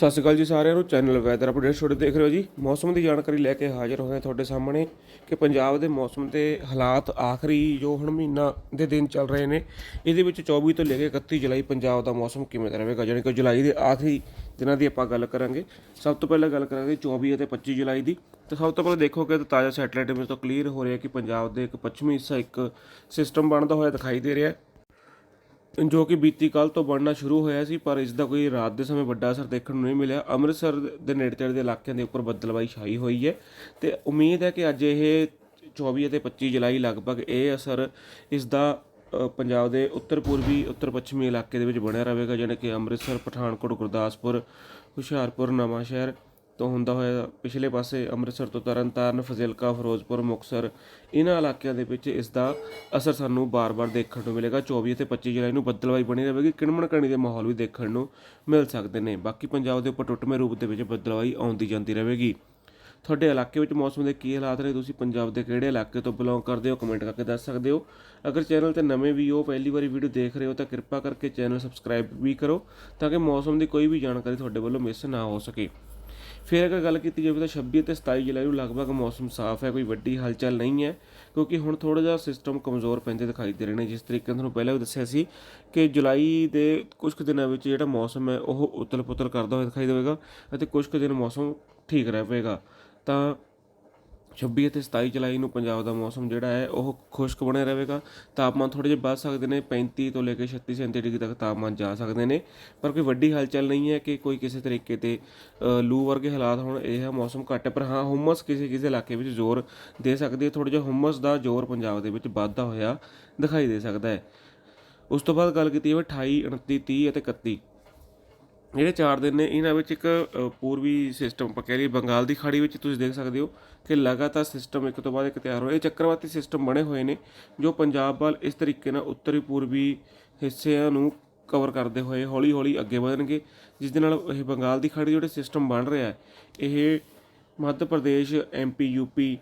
ਸਤਿ ਸ਼੍ਰੀ ਅਕਾਲ ਜੀ ਸਾਰਿਆਂ ਨੂੰ। ਚੈਨਲ ਵੈਦਰ ਅਪਡੇਟ ਛੋੜੇ ਦੇਖ ਰਹੇ ਹੋ ਜੀ। ਮੌਸਮ ਦੀ ਜਾਣਕਾਰੀ ਲੈ ਕੇ ਹਾਜ਼ਰ ਹੋਏ ਹਾਂ ਤੁਹਾਡੇ ਸਾਹਮਣੇ ਕਿ ਪੰਜਾਬ ਦੇ ਮੌਸਮ ਦੇ ਹਾਲਾਤ ਆਖਰੀ ਜੋ ਹੁਣ ਮਹੀਨਾ ਦੇ ਦਿਨ ਚੱਲ ਰਹੇ ਨੇ, ਇਹਦੇ ਵਿੱਚ 24 ਤੋਂ ਲੈ ਕੇ 31 ਜੁਲਾਈ ਪੰਜਾਬ ਦਾ ਮੌਸਮ ਕਿਵੇਂ ਦਾ ਰਹੇਗਾ? ਜਾਣੀ ਕਿ ਜੁਲਾਈ ਦੇ ਆਖਰੀ ਦਿਨਾਂ ਦੀ ਆਪਾਂ ਗੱਲ ਕਰਾਂਗੇ। ਸਭ ਤੋਂ ਪਹਿਲਾਂ ਗੱਲ ਕਰਾਂਗੇ 24 ਅਤੇ 25 ਜੁਲਾਈ ਦੀ। ਤਾਂ ਸਭ ਤੋਂ ਪਹਿਲਾਂ ਦੇਖੋਗੇ ਤਾਂ ਤਾਜ਼ਾ ਸੈਟੇਲਾਈਟ ਇਮੇਜ ਤੋਂ ਕਲੀਅਰ ਹੋ ਰਿਹਾ ਕਿ ਪੰਜਾਬ ਦੇ ਇੱਕ ਪੱਛਮੀ ਹਿੱਸਾ ਇੱਕ ਸਿਸਟਮ ਬਣਦਾ ਹੋਇਆ ਦਿਖਾਈ ਦੇ ਰਿਹਾ। ਜੋ ਕਿ ਬੀਤੀ ਕੱਲ ਤੋਂ ਬਣਨਾ ਸ਼ੁਰੂ ਹੋਇਆ ਸੀ, ਪਰ ਇਸ ਦਾ ਕੋਈ ਰਾਤ ਦੇ ਸਮੇਂ ਵੱਡਾ ਅਸਰ ਦੇਖਣ ਨੂੰ ਨਹੀਂ ਮਿਲਿਆ। ਅੰਮ੍ਰਿਤਸਰ ਦੇ ਨੇੜੇ ਤੇੜੇ ਦੇ ਇਲਾਕਿਆਂ ਦੇ ਉੱਪਰ ਬੱਦਲਵਾਈ ਛਾਈ ਹੋਈ ਹੈ ਤੇ ਉਮੀਦ ਹੈ ਕਿ ਅੱਜ ਇਹ 24 ਅਤੇ 25 ਜੁਲਾਈ ਲਗਭਗ ਇਹ ਅਸਰ ਇਸ ਦਾ ਪੰਜਾਬ ਦੇ ਉੱਤਰ ਪੂਰਬੀ ਉੱਤਰ ਪੱਛਮੀ ਇਲਾਕੇ ਦੇ ਵਿੱਚ ਬਣਿਆ ਰਹੇਗਾ ਜਿਵੇਂ ਕਿ ਅੰਮ੍ਰਿਤਸਰ, ਪਠਾਨਕੋਟ, ਗੁਰਦਾਸਪੁਰ, ਹੁਸ਼ਿਆਰਪੁਰ ਨਵਾਂ ਸ਼ਹਿਰ ਤੋਂ ਹੁੰਦਾ ਹੋਇਆ ਪਿਛਲੇ ਪਾਸੇ ਅੰਮ੍ਰਿਤਸਰ ਤੋਂ ਤਰਨਤਾਰਨ, ਫਜ਼ਿਲਕਾ, ਫਿਰੋਜ਼ਪੁਰ ਮੁਕਸਰ ਇਹਨਾਂ ਇਲਾਕਿਆਂ ਦੇ ਵਿੱਚ ਇਸ ਦਾ ਅਸਰ ਸਾਨੂੰ ਬਾਰ-ਬਾਰ ਦੇਖਣ ਨੂੰ ਮਿਲੇਗਾ। 24 ਅਤੇ 25 ਜੁਲਾਈ ਨੂੰ ਬੱਦਲਵਾਈ ਬਣੀ ਰਹੇਗੀ। ਕਿਣਮਣ ਕਣੀ ਦੇ ਮਾਹੌਲ ਵੀ ਦੇਖਣ ਨੂੰ ਮਿਲ ਸਕਦੇ ਨੇ। ਬਾਕੀ ਪੰਜਾਬ ਦੇ ਉੱਪਰ ਟੁੱਟਵੇਂ ਰੂਪ ਦੇ ਵਿੱਚ ਬੱਦਲਵਾਈ ਆਉਂਦੀ ਜਾਂਦੀ ਰਹੇਗੀ। ਤੁਹਾਡੇ ਇਲਾਕੇ ਵਿੱਚ ਮੌਸਮ ਦੇ ਕੀ ਹਾਲਾਤ ਨੇ? ਤੁਸੀਂ ਪੰਜਾਬ ਦੇ ਕਿਹੜੇ ਇਲਾਕੇ ਤੋਂ ਬਿਲੋਂਗ ਕਰਦੇ ਹੋ? ਕਮੈਂਟ ਕਰਕੇ ਦੱਸ ਸਕਦੇ ਹੋ। ਅਗਰ ਚੈਨਲ ਤੇ ਨਵੇਂ ਵੀ ਹੋ, ਪਹਿਲੀ ਵਾਰੀ ਵੀਡੀਓ ਦੇਖ ਰਹੇ ਹੋ, ਤਾਂ ਕਿਰਪਾ ਕਰਕੇ ਚੈਨਲ ਸਬਸਕ੍ਰਾਈਬ ਵੀ ਕਰੋ ਤਾਂ ਕਿ ਮੌਸਮ ਦੀ ਕੋਈ ਵੀ ਜਾਣਕਾਰੀ ਤੁਹਾਡੇ ਵੱਲੋਂ ਮਿਸ ਨਾ ਹੋ ਸਕੇ। ਫਿਰ ਅਗਰ ਗੱਲ ਕੀਤੀ ਜਾਵੇ ਤਾਂ 26 ਅਤੇ 27 ਜੁਲਾਈ ਨੂੰ ਲਗਭਗ ਮੌਸਮ ਸਾਫ਼ ਹੈ, ਕੋਈ ਵੱਡੀ ਹਲਚਲ ਨਹੀਂ ਹੈ, ਕਿਉਂਕਿ ਹੁਣ ਥੋੜਾ ਜਿਹਾ ਸਿਸਟਮ ਕਮਜ਼ੋਰ ਪੈਂਦੇ ਦਿਖਾਈ ਦੇ ਰਹੇ ਨੇ। ਜਿਸ ਤਰੀਕੇ ਨਾਲ ਤੁਹਾਨੂੰ ਪਹਿਲਾਂ ਵੀ ਦੱਸਿਆ ਸੀ ਕਿ ਜੁਲਾਈ ਦੇ ਕੁਝ ਕੁ ਦਿਨਾਂ ਵਿੱਚ ਜਿਹੜਾ ਮੌਸਮ ਹੈ, ਉਹ ਉਤਲ-ਪੁਤਲ ਕਰਦਾ ਹੋਇਆ ਦਿਖਾਈ ਦੇਵੇਗਾ ਅਤੇ ਕੁਝ ਕੁ ਦਿਨ ਮੌਸਮ ਠੀਕ ਰਹੇਗਾ ਤਾਂ 26 ਅਤੇ 27 ਜੁਲਾਈ ਨੂੰ ਪੰਜਾਬ ਦਾ ਮੌਸਮ ਜਿਹੜਾ ਹੈ, ਉਹ ਖੁਸ਼ਕ ਬਣਿਆ ਰਹੇਗਾ। ਤਾਪਮਾਨ ਥੋੜੇ ਜਿਹਾ ਵੱਧ ਸਕਦੇ ਨੇ 35 ਤੋਂ ਲੈ ਕੇ 36 37 ਡਿਗਰੀ ਤੱਕ ਤਾਪਮਾਨ ਜਾ ਸਕਦੇ ਨੇ। ਪਰ ਕੋਈ ਵੱਡੀ ਹਲਚਲ ਨਹੀਂ ਹੈ ਕਿ ਕੋਈ ਕਿਸੇ ਤਰੀਕੇ ਤੇ ਲੂ ਵਰਗੇ ਹਾਲਾਤ ਹੋਣ, ਇਹ ਹੈ ਮੌਸਮ ਘੱਟ ਹੈ। ਪਰ ਹਾਂ, ਹੁਮਸ ਕਿਸੇ ਕਿਸੇ ਇਲਾਕੇ ਵਿੱਚ ਜ਼ੋਰ ਦੇ ਸਕਦੀ ਹੈ। ਥੋੜਾ ਜਿਹਾ ਹੁਮਸ ਦਾ ਜ਼ੋਰ ਪੰਜਾਬ ਦੇ ਵਿੱਚ ਵੱਧਦਾ ਹੋਇਆ ਦਿਖਾਈ ਦੇ ਸਕਦਾ ਹੈ। ਉਸ ਤੋਂ ਬਾਅਦ ਗੱਲ ਕੀਤੀ ਜਾਵੇ 28 29 30 ਅਤੇ 31 ਜਿਹੜੇ ਚਾਰ ਦਿਨ ਨੇ, ਇਹਨਾਂ ਵਿੱਚ ਇੱਕ ਪੂਰਬੀ ਸਿਸਟਮ ਆਪਾਂ ਕਹਿ ਲਈਏ, ਬੰਗਾਲ ਦੀ ਖਾੜੀ ਵਿੱਚ ਤੁਸੀਂ ਦੇਖ ਸਕਦੇ ਹੋ ਕਿ ਲਗਾਤਾਰ ਸਿਸਟਮ ਇੱਕ ਤੋਂ ਬਾਅਦ ਇੱਕ ਤਿਆਰ ਹੋ ਇਹ ਚੱਕਰਵਾਤੀ ਸਿਸਟਮ ਬਣੇ ਹੋਏ ਨੇ, ਜੋ ਪੰਜਾਬ ਵੱਲ ਇਸ ਤਰੀਕੇ ਨਾਲ ਉੱਤਰੀ ਪੂਰਬੀ ਹਿੱਸਿਆਂ ਨੂੰ ਕਵਰ ਕਰਦੇ ਹੋਏ ਹੌਲੀ ਹੌਲੀ ਅੱਗੇ ਵਧਣਗੇ, ਜਿਸ ਦੇ ਨਾਲ ਇਹ ਬੰਗਾਲ ਦੀ ਖਾੜੀ ਜਿਹੜੇ ਸਿਸਟਮ ਬਣ ਰਿਹਾ ਹੈ, ਇਹ ਮੱਧ ਪ੍ਰਦੇਸ਼ ਐਮਪੀ ਯੂਪੀ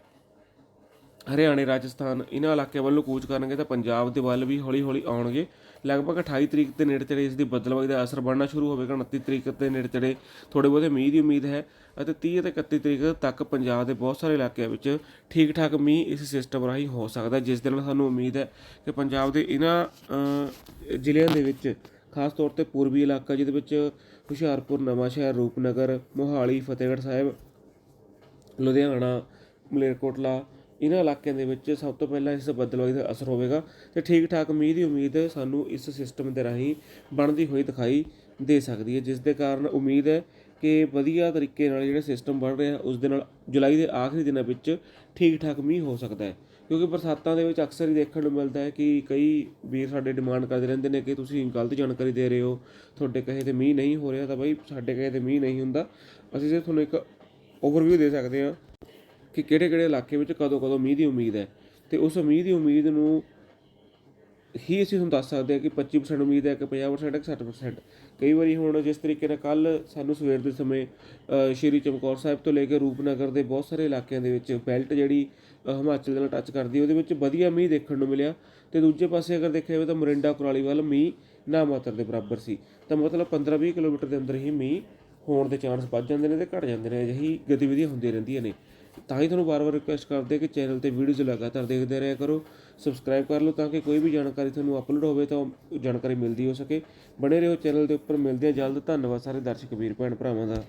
ਹਰਿਆਣੇ, ਰਾਜਸਥਾਨ ਇਹਨਾਂ ਇਲਾਕਿਆਂ ਵੱਲੋਂ ਕੂਚ ਕਰਨਗੇ ਤਾਂ ਪੰਜਾਬ ਦੇ ਵੱਲ ਵੀ ਹੌਲੀ ਹੌਲੀ ਆਉਣਗੇ। ਲਗਭਗ 28 ਤਰੀਕ ਦੇ ਨੇੜੇ ਤੇੜੇ ਇਸ ਦੀ ਬਦਲਵਾਈ ਦਾ ਅਸਰ ਬਣਨਾ ਸ਼ੁਰੂ ਹੋਵੇਗਾ। 29 ਤਰੀਕ ਦੇ ਨੇੜੇ ਤੇੜੇ ਥੋੜੇ ਬਹੁਤੇ ਮੀਂਹ ਦੀ ਉਮੀਦ ਹੈ ਅਤੇ 30 ਅਤੇ 31 ਤਰੀਕ ਤੱਕ ਪੰਜਾਬ ਦੇ ਬਹੁਤ ਸਾਰੇ ਇਲਾਕਿਆਂ ਵਿੱਚ ਠੀਕ ਠਾਕ ਮੀਂਹ ਇਸ ਸਿਸਟਮ ਰਾਹੀਂ ਹੋ ਸਕਦਾ ਜਿਸ ਦੇ ਨਾਲ ਸਾਨੂੰ ਉਮੀਦ ਹੈ ਕਿ ਪੰਜਾਬ ਦੇ ਇਹਨਾਂ ਜ਼ਿਲ੍ਹਿਆਂ ਦੇ ਵਿੱਚ, ਖਾਸ ਤੌਰ ਤੇ ਪੂਰਬੀ ਇਲਾਕਾ ਜਿਹਦੇ ਵਿੱਚ ਹੁਸ਼ਿਆਰਪੁਰ, ਨਵਾਂਸ਼ਹਿਰ, ਰੂਪਨਗਰ, ਮੋਹਾਲੀ, ਫਤਿਹਗੜ੍ਹ ਸਾਹਿਬ, ਲੁਧਿਆਣਾ, ਮਲੇਰਕੋਟਲਾ ਇਹਨਾਂ ਇਲਾਕਿਆਂ ਦੇ ਵਿੱਚ ਸਭ ਤੋਂ ਪਹਿਲਾਂ ਇਸ ਬਦਲਵਾਈ ਦਾ ਅਸਰ ਹੋਵੇਗਾ ਤੇ ਠੀਕ ਠਾਕ ਮੀਂਹ ਦੀ ਉਮੀਦ ਸਾਨੂੰ ਇਸ ਸਿਸਟਮ ਦੇ ਰਾਹੀਂ ਬਣਦੀ ਹੋਈ ਦਿਖਾਈ ਦੇ ਸਕਦੀ ਹੈ, ਜਿਸ ਦੇ ਕਾਰਨ ਉਮੀਦ ਹੈ ਕਿ ਵਧੀਆ ਤਰੀਕੇ ਨਾਲ ਜਿਹੜਾ ਸਿਸਟਮ ਬਣ ਰਿਹਾ, ਉਸ ਦੇ ਨਾਲ ਜੁਲਾਈ ਦੇ ਆਖਰੀ ਦਿਨਾਂ ਵਿੱਚ ਠੀਕ ਠਾਕ ਮੀਂਹ ਹੋ ਸਕਦਾ ਹੈ। ਕਿਉਂਕਿ ਬਰਸਾਤਾਂ ਦੇ ਵਿੱਚ ਅਕਸਰ ਹੀ ਦੇਖਣ ਨੂੰ ਮਿਲਦਾ ਹੈ ਕਿ ਕਈ ਵੀਰ ਸਾਡੇ ਡਿਮਾਂਡ ਕਰਦੇ ਰਹਿੰਦੇ ਨੇ ਕਿ ਤੁਸੀਂ ਗਲਤ ਜਾਣਕਾਰੀ ਦੇ ਰਹੇ ਹੋ, ਤੁਹਾਡੇ ਕਹੇ ਤੇ ਮੀਂਹ ਨਹੀਂ ਹੋ ਰਿਹਾ ਤਾਂ ਬਾਈ ਸਾਡੇ ਕਹੇ ਤੇ ਮੀਂਹ ਨਹੀਂ ਹੁੰਦਾ। ਅਸੀਂ ਸਿਰਫ ਤੁਹਾਨੂੰ ਇੱਕ ਓਵਰਵਿਊ ਦੇ ਸਕਦੇ ਹਾਂ ਕਿ ਕਿਹੜੇ ਕਿਹੜੇ ਇਲਾਕੇ ਵਿੱਚ ਕਦੋਂ ਕਦੋਂ ਮੀਂਹ ਦੀ ਉਮੀਦ ਹੈ। ਤੇ ਉਸ ਮੀਂਹ ਦੀ ਉਮੀਦ ਨੂੰ ਹੀ ਅਸੀਂ ਤੁਹਾਨੂੰ ਦੱਸ ਸਕਦੇ ਹਾਂ ਕਿ 25% ਉਮੀਦ ਹੈ ਕਿ 50% ਹੈ ਕਿ 60% ਕਈ ਵਾਰੀ ਹੁਣ ਜਿਸ ਤਰੀਕੇ ਨਾਲ ਕੱਲ ਸਾਨੂੰ ਸਵੇਰ ਦੇ ਸਮੇਂ ਸ਼੍ਰੀ ਚਮਕੌਰ ਸਾਹਿਬ ਤੋਂ ਲੈ ਕੇ ਰੂਪਨਗਰ ਦੇ ਬਹੁਤ ਸਾਰੇ ਇਲਾਕਿਆਂ ਦੇ ਵਿੱਚ ਬੈਲਟ ਜਿਹੜੀ ਹਿਮਾਚਲ ਦੇ ਨਾਲ ਟੱਚ ਕਰਦੀ ਹੈ, ਉਹਦੇ ਵਿੱਚ ਵਧੀਆ ਮੀਂਹ ਦੇਖਣ ਨੂੰ ਮਿਲਿਆ। ਤੇ ਦੂਜੇ ਪਾਸੇ ਅਗਰ ਦੇਖਿਆ ਜਾਵੇ ਤਾਂ ਮਰਿੰਡਾ ਕੁਰਾਲੀ ਵੱਲ ਮੀਂਹ ਨਾ ਮਾਤਰ ਦੇ ਬਰਾਬਰ ਸੀ। ਤਾਂ ਮਤਲਬ 15-20 ਕਿਲੋਮੀਟਰ ਦੇ ਅੰਦਰ ਹੀ ਮੀਂਹ ਹੋਣ ਦੇ ਚਾਂਸ ਵੱਧ ਜਾਂਦੇ ਨੇ ਤੇ ਘਟ ਜਾਂਦੇ ਨੇ, ਅਜਿਹੀ ਗਤੀਵਿਧੀਆਂ ਹੁੰਦੀਆਂ ਰਹਿੰਦੀਆਂ ਨੇ। ਤਾਂ ਹੀ ਤੁਹਾਨੂੰ ਵਾਰ-ਵਾਰ ਰਿਕੁਐਸਟ ਕਰਦੇ ਕਿ ਚੈਨਲ ਤੇ ਵੀਡੀਓਜ਼ ਲਗਾਤਾਰ ਦੇਖਦੇ ਰਿਹਾ ਕਰੋ। ਸਬਸਕ੍ਰਾਈਬ ਕਰ ਲਓ ਤਾਂ ਕਿ ਕੋਈ ਵੀ ਜਾਣਕਾਰੀ ਤੁਹਾਨੂੰ ਅਪਲੋਡ ਹੋਵੇ ਤਾਂ ਉਹ ਜਾਣਕਾਰੀ ਮਿਲਦੀ ਹੋ ਸਕੇ। ਬਣੇ ਰਹੋ ਚੈਨਲ ਦੇ ਉੱਪਰ, ਮਿਲਦੇ ਹਾਂ ਜਲਦ। ਧੰਨਵਾਦ ਸਾਰੇ ਦਰਸ਼ਕ, ਵੀਰ, ਭੈਣ, ਭਰਾਵਾਂ ਦਾ।